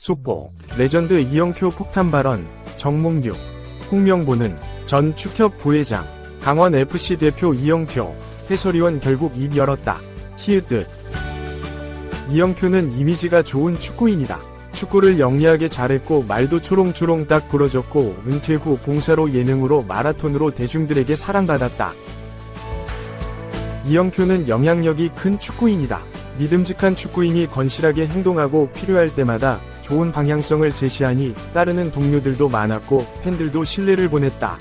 속보, 레전드 이영표 폭탄 발언, 정몽규, 홍명보는 전 축협 부회장, 강원FC 대표 이영표, 해설위원 결국 입 열었다. 히읗. 이영표는 이미지가 좋은 축구인이다. 축구를 영리하게 잘했고 말도 초롱초롱 딱 부러졌고 은퇴 후 봉사로 예능으로 마라톤으로 대중들에게 사랑받았다. 이영표는 영향력이 큰 축구인이다. 믿음직한 축구인이 건실하게 행동하고 필요할 때마다 좋은 방향성을 제시하니 따르는 동료들도 많았고 팬들도 신뢰를 보냈다.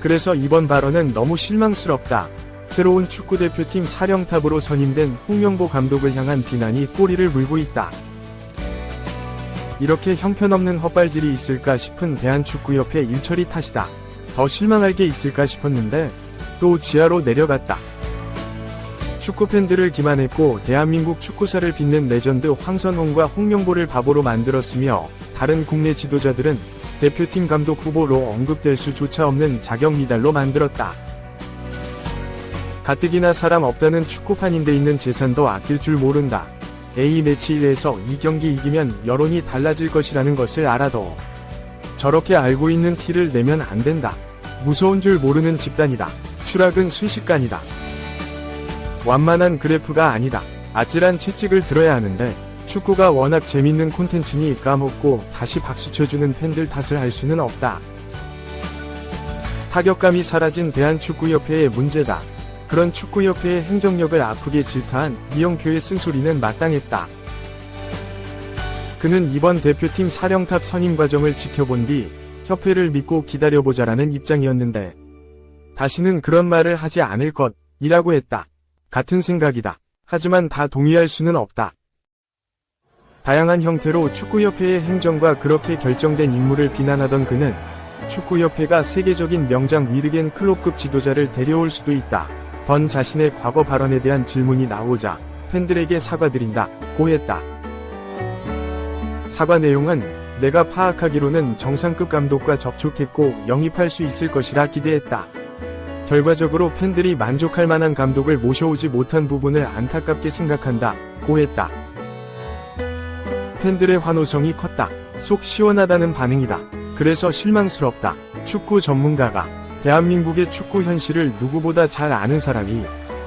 그래서 이번 발언은 너무 실망스럽다. 새로운 축구대표팀 사령탑으로 선임된 홍명보 감독을 향한 비난이 꼬리를 물고 있다. 이렇게 형편없는 헛발질이 있을까 싶은 대한축구협회 일처리 탓이다. 더 실망할 게 있을까 싶었는데 또 지하로 내려갔다. 축구 팬들을 기만했고 대한민국 축구사를 빛낸 레전드 황선홍과 홍명보를 바보로 만들었으며 다른 국내 지도자들은 대표팀 감독 후보로 언급될 수조차 없는 자격 미달로 만들었다. 가뜩이나 사람 없다는 축구판인데 있는 재산도 아낄 줄 모른다. A매치 1에서 이 경기 이기면 여론이 달라질 것이라는 것을 알아도 저렇게 알고 있는 티를 내면 안 된다. 무서운 줄 모르는 집단이다. 추락은 순식간이다. 완만한 그래프가 아니다. 아찔한 채찍을 들어야 하는데 축구가 워낙 재밌는 콘텐츠니 까먹고 다시 박수 쳐주는 팬들 탓을 할 수는 없다. 타격감이 사라진 대한축구협회의 문제다. 그런 축구협회의 행정력을 아프게 질타한 이영표의 쓴소리는 마땅했다. 그는 이번 대표팀 사령탑 선임 과정을 지켜본 뒤 협회를 믿고 기다려보자라는 입장이었는데 다시는 그런 말을 하지 않을 것 이라고 했다. 같은 생각이다. 하지만 다 동의할 수는 없다. 다양한 형태로 축구협회의 행정과 그렇게 결정된 임무를 비난하던 그는 축구협회가 세계적인 명장 위르겐 클롭급 지도자를 데려올 수도 있다. 번 자신의 과거 발언에 대한 질문이 나오자 팬들에게 사과드린다. 고 했다. 사과 내용은 내가 파악하기로는 정상급 감독과 접촉했고 영입할 수 있을 것이라 기대했다. 결과적으로 팬들이 만족할 만한 감독을 모셔오지 못한 부분을 안타깝게 생각한다. 고했다. 팬들의 환호성이 컸다. 속 시원하다는 반응이다. 그래서 실망스럽다. 축구 전문가가 대한민국의 축구 현실을 누구보다 잘 아는 사람이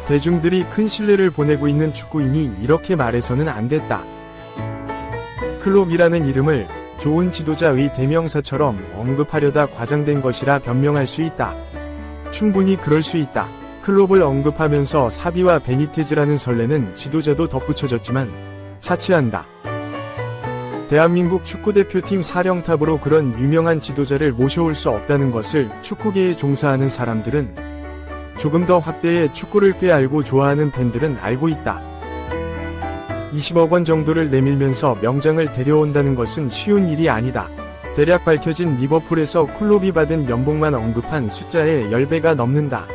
대중들이 큰 신뢰를 보내고 있는 축구인이 이렇게 말해서는 안 됐다. 클롭이라는 이름을 좋은 지도자의 대명사처럼 언급하려다 과장된 것이라 변명할 수 있다. 충분히 그럴 수 있다. 클롭을 언급하면서 사비와 베니테즈라는 설레는 지도자도 덧붙여졌지만 차치한다. 대한민국 축구대표팀 사령탑으로 그런 유명한 지도자를 모셔올 수 없다는 것을 축구계에 종사하는 사람들은 조금 더 확대해 축구를 꽤 알고 좋아하는 팬들은 알고 있다. 20억 원 정도를 내밀면서 명장을 데려온다는 것은 쉬운 일이 아니다. 대략 밝혀진 리버풀에서 클롭이 받은 연봉만 언급한 숫자의 10배가 넘는다.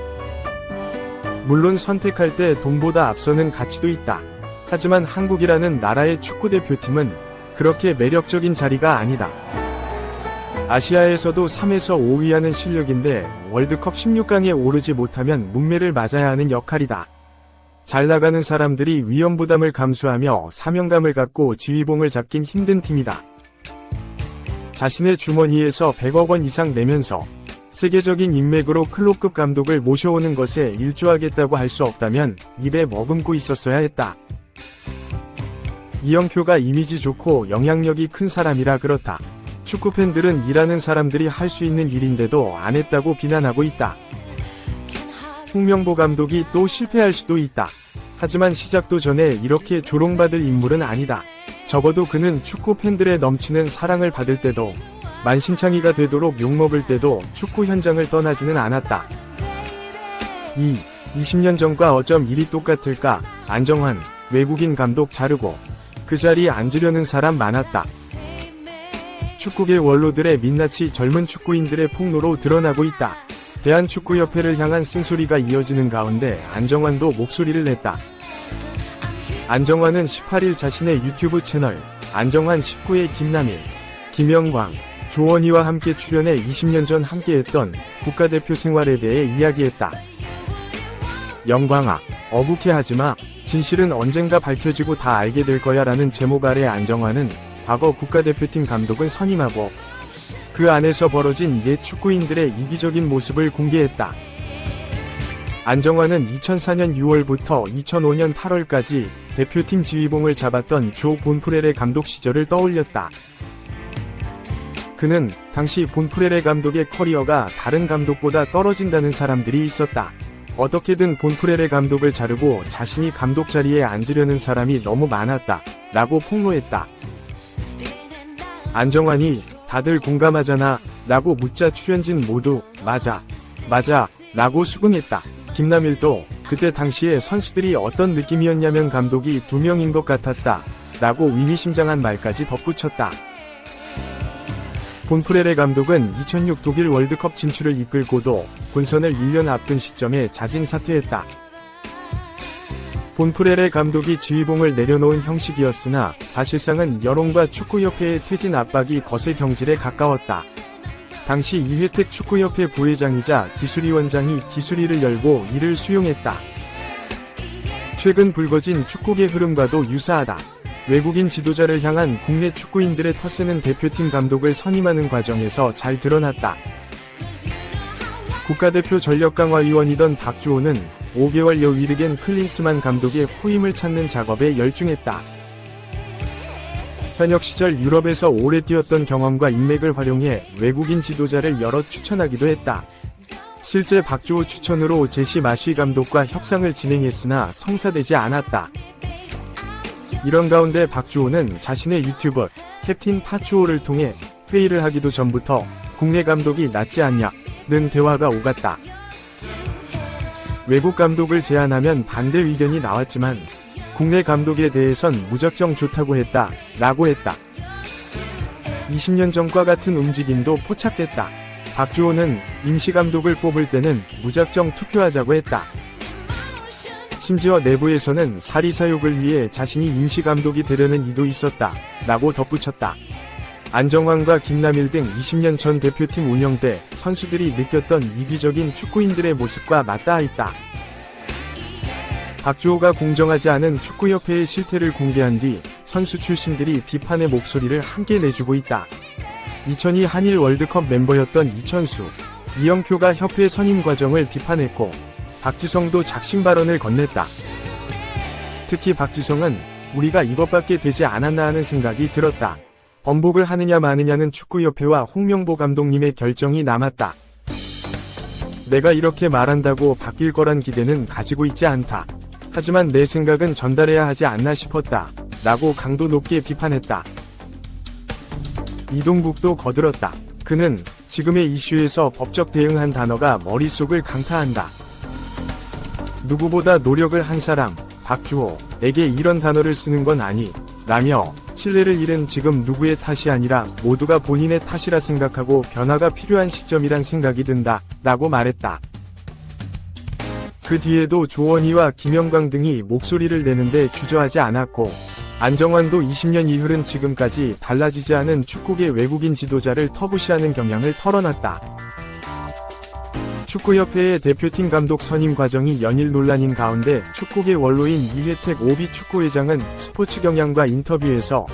물론 선택할 때 돈보다 앞서는 가치도 있다. 하지만 한국이라는 나라의 축구대표팀은 그렇게 매력적인 자리가 아니다. 아시아에서도 3에서 5위 하는 실력인데 월드컵 16강에 오르지 못하면 문매를 맞아야 하는 역할이다. 잘 나가는 사람들이 위험 부담을 감수하며 사명감을 갖고 지휘봉을 잡긴 힘든 팀이다. 자신의 주머니에서 100억 원 이상 내면서 세계적인 인맥으로 클롭급 감독을 모셔오는 것에 일조하겠다고 할 수 없다면 입에 머금고 있었어야 했다. 이영표가 이미지 좋고 영향력이 큰 사람이라 그렇다. 축구 팬들은 일하는 사람들이 할 수 있는 일인데도 안 했다고 비난하고 있다. 홍명보 감독이 또 실패할 수도 있다. 하지만 시작도 전에 이렇게 조롱받을 인물은 아니다. 적어도 그는 축구 팬들의 넘치는 사랑을 받을 때도 만신창이가 되도록 욕먹을 때도 축구 현장을 떠나지는 않았다. 2. 20년 전과 어쩜 일이 똑같을까? 안정환, 외국인 감독 자르고 그 자리에 앉으려는 사람 많았다. 축구계 원로들의 민낯이 젊은 축구인들의 폭로로 드러나고 있다. 대한축구협회를 향한 쓴소리가 이어지는 가운데 안정환도 목소리를 냈다. 안정환은 18일 자신의 유튜브 채널 안정환 19의 김남일, 김영광, 조원희와 함께 출연해 20년 전 함께했던 국가대표 생활에 대해 이야기했다. 영광아, 어국해 하지 마. 진실은 언젠가 밝혀지고 다 알게 될 거야 라는 제목 아래 안정환은 과거 국가대표팀 감독을 선임하고 그 안에서 벌어진 옛 축구인들의 이기적인 모습을 공개했다. 안정환은 2004년 6월부터 2005년 8월까지 대표팀 지휘봉을 잡았던 조 본프레레 감독 시절을 떠올렸다. 그는 당시 본프레레 감독의 커리어가 다른 감독보다 떨어진다는 사람들이 있었다. 어떻게든 본프레레 감독을 자르고 자신이 감독 자리에 앉으려는 사람이 너무 많았다. 라고 폭로했다. 안정환이 다들 공감하잖아. 라고 묻자 출연진 모두 맞아. 맞아. 라고 수긍했다. 김남일도 그때 당시에 선수들이 어떤 느낌이었냐면 감독이 두 명인 것 같았다. 라고 의미심장한 말까지 덧붙였다. 본프레레 감독은 2006 독일 월드컵 진출을 이끌고도 본선을 1년 앞둔 시점에 자진 사퇴했다. 본프레레 감독이 지휘봉을 내려놓은 형식이었으나 사실상은 여론과 축구협회의 퇴진 압박이 거세 경질에 가까웠다. 당시 이회택 축구협회 부회장이자 기술위원장이 기술위를 열고 이를 수용했다. 최근 불거진 축구계 흐름과도 유사하다. 외국인 지도자를 향한 국내 축구인들의 텃세는 대표팀 감독을 선임하는 과정에서 잘 드러났다. 국가대표 전력강화위원이던 박주호는 5개월 여 위르겐 클린스만 감독의 후임을 찾는 작업에 열중했다. 현역 시절 유럽에서 오래 뛰었던 경험과 인맥을 활용해 외국인 지도자를 여러 추천하기도 했다. 실제 박주호 추천으로 제시 마쉬 감독과 협상을 진행했으나 성사되지 않았다. 이런 가운데 박주호는 자신의 유튜버 캡틴 파추호를 통해 회의를 하기도 전부터 국내 감독이 낫지 않냐 는 대화가 오갔다. 외국 감독을 제안하면 반대 의견이 나왔지만 국내 감독에 대해선 무작정 좋다고 했다 라고 했다. 20년 전과 같은 움직임도 포착됐다. 박주호는 임시 감독을 뽑을 때는 무작정 투표하자고 했다. 심지어 내부에서는 사리 사욕을 위해 자신이 임시 감독이 되려는 이도 있었다. 라고 덧붙였다. 안정환과 김남일 등 20년 전 대표팀 운영 때 선수들이 느꼈던 이기적인 축구인들의 모습과 맞닿아 있다. 박주호가 공정하지 않은 축구협회의 실태를 공개한 뒤 선수 출신들이 비판의 목소리를 함께 내주고 있다. 2002 한일 월드컵 멤버였던 이천수, 이영표가 협회 선임 과정을 비판했고 박지성도 작심 발언을 건넸다. 특히 박지성은 우리가 이것밖에 되지 않았나 하는 생각이 들었다. 번복을 하느냐 마느냐는 축구협회와 홍명보 감독님의 결정이 남았다. 내가 이렇게 말한다고 바뀔 거란 기대는 가지고 있지 않다. 하지만 내 생각은 전달해야 하지 않나 싶었다. 라고 강도 높게 비판했다. 이동국도 거들었다. 그는 지금의 이슈에서 법적 대응한 단어가 머릿속을 강타한다. 누구보다 노력을 한 사람, 박주호 에게 이런 단어를 쓰는 건 아니, 라며 신뢰를 잃은 지금 누구의 탓이 아니라 모두가 본인의 탓이라 생각하고 변화가 필요한 시점이란 생각이 든다, 라고 말했다. 그 뒤에도 조원희와 김영광 등이 목소리를 내는데 주저하지 않았고, 안정환도 20년 이후른 지금까지 달라지지 않은 축구계 외국인 지도자를 터부시하는 경향을 털어놨다. 축구협회의 대표팀 감독 선임 과정이 연일 논란인 가운데 축구계 원로인 이회택 오비 축구회장은 스포츠 경향과 인터뷰에서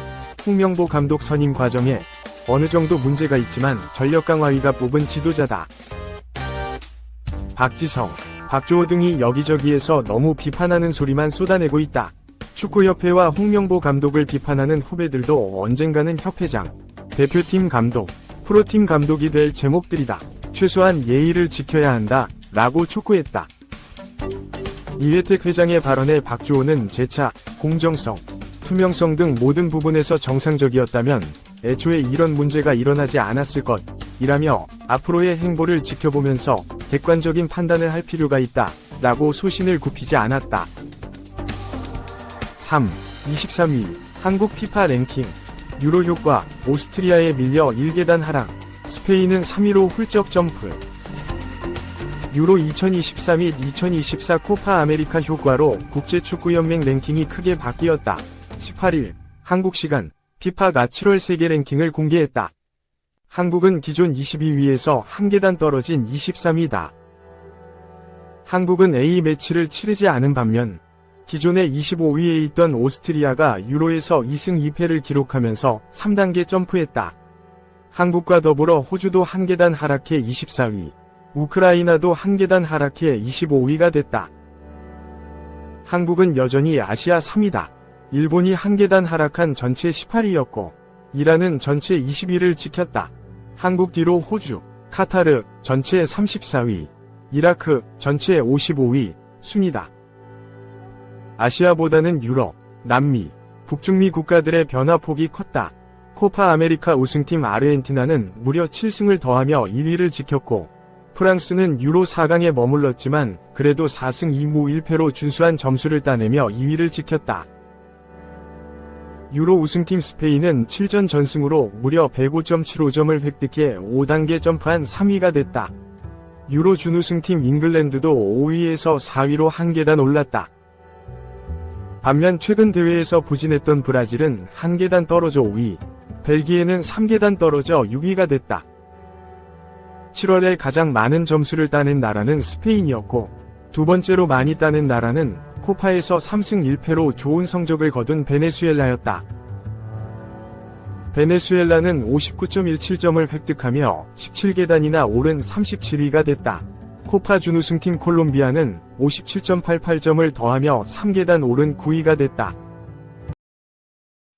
홍명보 감독 선임 과정에 어느 정도 문제가 있지만 전력 강화위가 뽑은 지도자다. 박지성, 박주호 등이 여기저기에서 너무 비판하는 소리만 쏟아내고 있다. 축구협회와 홍명보 감독을 비판하는 후배들도 언젠가는 협회장, 대표팀 감독, 프로팀 감독이 될 제목들이다. 최소한 예의를 지켜야 한다. 라고 촉구했다. 이회택 회장의 발언에 박주호는 재차, 공정성, 투명성 등 모든 부분에서 정상적이었다면 애초에 이런 문제가 일어나지 않았을 것, 이라며 앞으로의 행보를 지켜보면서 객관적인 판단을 할 필요가 있다. 라고 소신을 굽히지 않았다. 3. 23위. 한국 피파 랭킹. 유로 효과. 오스트리아에 밀려 1계단 하락. 스페인은 3위로 훌쩍 점프. 유로 2023 및 2024 코파 아메리카 효과로 국제축구연맹 랭킹이 크게 바뀌었다. 18일 한국 시간 피파가 7월 세계 랭킹을 공개했다. 한국은 기존 22위에서 한 계단 떨어진 23위다. 한국은 A 매치를 치르지 않은 반면 기존에 25위에 있던 오스트리아가 유로에서 2승 2패를 기록하면서 3단계 점프했다. 한국과 더불어 호주도 한 계단 하락해 24위, 우크라이나도 한 계단 하락해 25위가 됐다. 한국은 여전히 아시아 3위다. 일본이 한 계단 하락한 전체 18위였고, 이란은 전체 20위를 지켰다. 한국 뒤로 호주, 카타르 전체 34위, 이라크 전체 55위 순이다. 아시아보다는 유럽, 남미, 북중미 국가들의 변화폭이 컸다. 코파 아메리카 우승팀 아르헨티나는 무려 7승을 더하며 1위를 지켰고, 프랑스는 유로 4강에 머물렀지만 그래도 4승 2무 1패로 준수한 점수를 따내며 2위를 지켰다. 유로 우승팀 스페인은 7전 전승으로 무려 105.75점을 획득해 5단계 점프한 3위가 됐다. 유로 준우승팀 잉글랜드도 5위에서 4위로 한 계단 올랐다. 반면 최근 대회에서 부진했던 브라질은 한 계단 떨어져 5위, 벨기에는 3계단 떨어져 6위가 됐다. 7월에 가장 많은 점수를 따낸 나라는 스페인이었고, 두 번째로 많이 따낸 나라는 코파에서 3승 1패로 좋은 성적을 거둔 베네수엘라였다. 베네수엘라는 59.17점을 획득하며 17계단이나 오른 37위가 됐다. 코파 준우승팀 콜롬비아는 57.88점을 더하며 3계단 오른 9위가 됐다.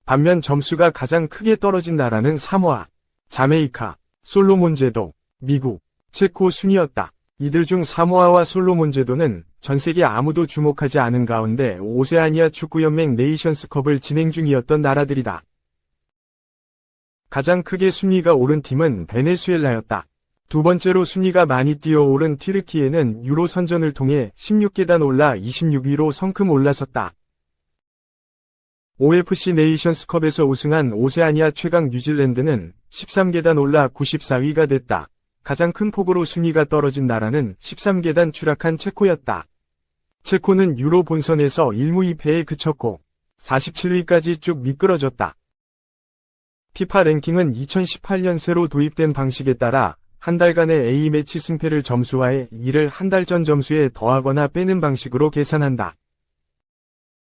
반면 점수가 가장 크게 떨어진 나라는 사모아, 자메이카, 솔로몬 제도, 미국, 체코 순이었다. 이들 중 사모아와 솔로몬 제도는 전 세계 아무도 주목하지 않은 가운데 오세아니아 축구연맹 네이션스컵을 진행 중이었던 나라들이다. 가장 크게 순위가 오른 팀은 베네수엘라였다. 두 번째로 순위가 많이 뛰어오른 튀르키예는 유로 선전을 통해 16계단 올라 26위로 성큼 올라섰다. OFC 네이션스컵에서 우승한 오세아니아 최강 뉴질랜드는 13계단 올라 94위가 됐다. 가장 큰 폭으로 순위가 떨어진 나라는 13계단 추락한 체코였다. 체코는 유로 본선에서 1무 2패에 그쳤고 47위까지 쭉 미끄러졌다. 피파 랭킹은 2018년 새로 도입된 방식에 따라 한 달간의 A매치 승패를 점수화해 이를 한 달 전 점수에 더하거나 빼는 방식으로 계산한다.